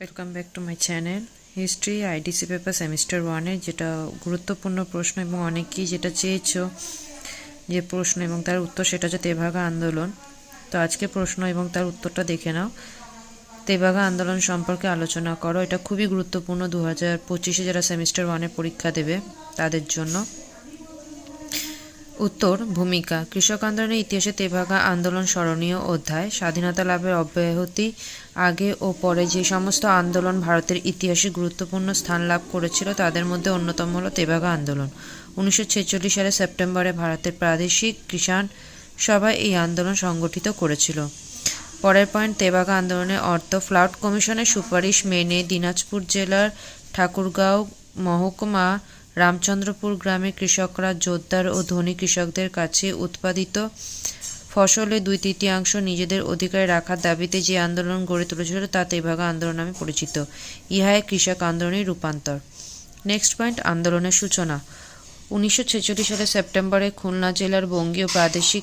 Welcome back to my channel history IDC paper semester ওয়ানের যেটা গুরুত্বপূর্ণ প্রশ্ন এবং অনেকেই যেটা চেয়েছো যে প্রশ্ন এবং তার উত্তর সেটা হচ্ছে তেভাগা আন্দোলন। তো আজকে প্রশ্ন এবং তার উত্তরটা দেখে নাও। তেভাগা আন্দোলন সম্পর্কে আলোচনা করো। এটা খুবই গুরুত্বপূর্ণ। দু হাজার পঁচিশে যারা সেমিস্টার ওয়ানে পরীক্ষা দেবে তাদের জন্য। উত্তর, ভূমিকা। কৃষক আন্দোলনের ইতিহাসে তেভাগা আন্দোলন স্মরণীয় অধ্যায়। স্বাধীনতা লাভের অব্যাহতি আগে ও পরে যে সমস্ত আন্দোলন ভারতের ইতিহাসে গুরুত্বপূর্ণ স্থান লাভ করেছিল, তাদের মধ্যে অন্যতম হল তেভাগা আন্দোলন। উনিশশো ছেচল্লিশ সালে সেপ্টেম্বরে ভারতের প্রাদেশিক কিষাণ সভায় এই আন্দোলন সংগঠিত করেছিল। পরের পয়েন্ট, তেভাগা আন্দোলনের অর্থ ফ্লাউট কমিশনের সুপারিশ মেনে দিনাজপুর জেলার ঠাকুরগাঁও মহকুমা রামচন্দ্রপুর গ্রামে কৃষকরা, জোরদার ও ধনী কৃষকদের কাছে উৎপাদিত ফসলের দুই তৃতীয়াংশ নিজেদের অধিকারে রাখার দাবিতে যে আন্দোলন গড়ে তুলেছিল তা তেভাগা আন্দোলন নামে পরিচিত। ইহাই কৃষক আন্দোলনের রূপান্তর। নেক্সট পয়েন্ট আন্দোলনের সূচনা। উনিশশো ছেচল্লিশ সালে সেপ্টেম্বরে খুলনা জেলার বঙ্গীয় প্রাদেশিক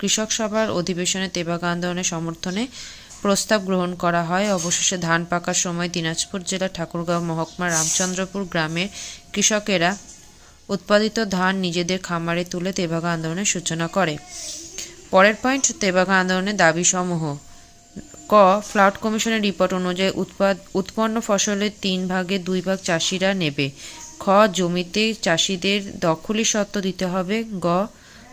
কৃষক সভার অধিবেশনে তেভাগা আন্দোলনের সমর্থনে প্রস্তাব গ্রহণ করা হয়। অবশেষে ধান পাকার সময় দিনাজপুর জেলার ঠাকুরগাঁও মহকুমা রামচন্দ্রপুর গ্রামের কৃষকেরা উৎপাদিত ধান নিজেদের খামারে তুলে তেভাগা আন্দোলনের সূচনা করে। পরের পয়েন্ট তেভাগা আন্দোলনের দাবিসমূহ। ক ফ্লাউট কমিশনের রিপোর্ট অনুযায়ী উৎপাদ, উৎপন্ন ফসলের তিন ভাগে দুই ভাগ চাষিরা নেবে। খ, জমিতে চাষিদের দখলি সত্ত্ব দিতে হবে। গ,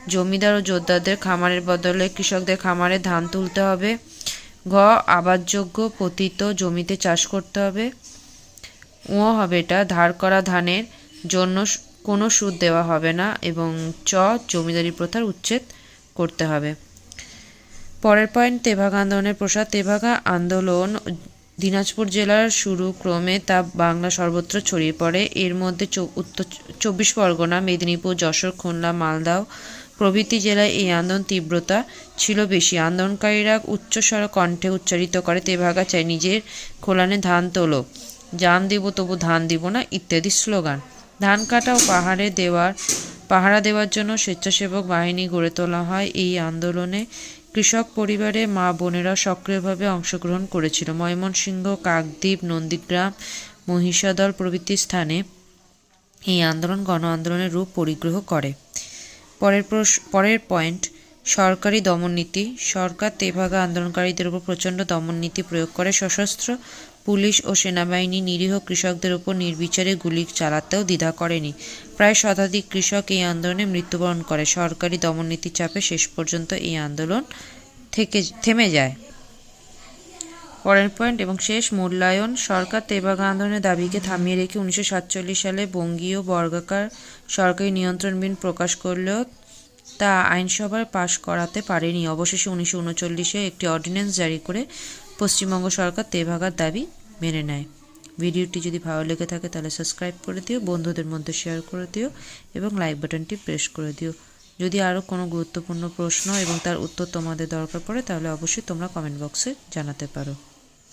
জমিদার ও যোদ্ধাদের খামারের বদলে কৃষকদের খামারে ধান তুলতে হবে। ঘ, আবাদযোগ্য পতিত জমিতে চাষ করতে হবে। ও হবে এটা, ধার করা ধানের জন্য কোনো সুদ দেওয়া হবে না এবং চ, জমিদারি প্রথার উচ্ছেদ করতে হবে। পরের পয়েন্ট তেভাগা আন্দোলনের প্রসাদ তেভাগা আন্দোলন দিনাজপুর জেলার শুরু ক্রমে তা বাংলা সর্বত্র ছড়িয়ে পড়ে। এর মধ্যে উত্তর চব্বিশ পরগনা, মেদিনীপুর, যশোর, খুলনা, মালদাও প্রভৃতি জেলায় এই আন্দোলন তীব্রতা ছিল বেশি। আন্দোলনকারীরা উচ্চস্বর কণ্ঠে উচ্চারিত করে তেভাগা চাই নিজের খোলানে ধান তোলো, জান দিব তবু ধান দিব না ইত্যাদি স্লোগান। ধান কাটা ও পাহাড়ে দেওয়ার, পাহারা দেওয়ার জন্য স্বেচ্ছাসেবক বাহিনী গড়ে তোলা হয়। এই আন্দোলনে কৃষক পরিবারে মা বোনেরা সক্রিয়ভাবে অংশগ্রহণ করেছিল। ময়মনসিংহ, কাকদ্বীপ, নন্দীগ্রাম, মহিষাদল প্রভৃতি স্থানে এই আন্দোলন গণ আন্দোলনের রূপ পরিগ্রহ করে। পরের পরের পয়েন্ট, সরকারি দমননীতি সরকার তেভাগা আন্দোলনকারীদের উপর প্রচণ্ড দমননীতি প্রয়োগ করে। সশস্ত্র পুলিশ ও সেনাবাহিনী নিরীহ কৃষকদের উপর নির্বিচারে গুলি চালাতেও দ্বিধা করেনি। প্রায় শতাধিক কৃষক এই আন্দোলনে মৃত্যুবরণ করে। সরকারি দমননীতির চাপে শেষ পর্যন্ত এই আন্দোলন থেকে, থেমে যায়। পরের পয়েন্ট এবং শেষ মূল্যায়ন সরকার তেভাগা আন্দোলনের দাবিকে থামিয়ে রেখে উনিশশো সাতচল্লিশ সালে বঙ্গীয় বর্গাকার সরকারি নিয়ন্ত্রণ প্রকাশ করলেও তা আইনসভায় পাশ করাতে পারেনি। অবশেষে উনিশশো উনচল্লিশে একটি অর্ডিন্যান্স জারি করে পশ্চিমবঙ্গ সরকার তেভাগার দাবি মেনে নেয়। ভিডিওটি যদি ভালো লেগে থাকে তাহলে সাবস্ক্রাইব করে দিও, বন্ধুদের মধ্যে শেয়ার করে দিও এবং লাইক বাটনটি প্রেস করে দিও। যদি আরও কোনো গুরুত্বপূর্ণ প্রশ্ন এবং তার উত্তর তোমাদের দরকার পড়ে তাহলে অবশ্যই তোমরা কমেন্ট বক্সে জানাতে পারো।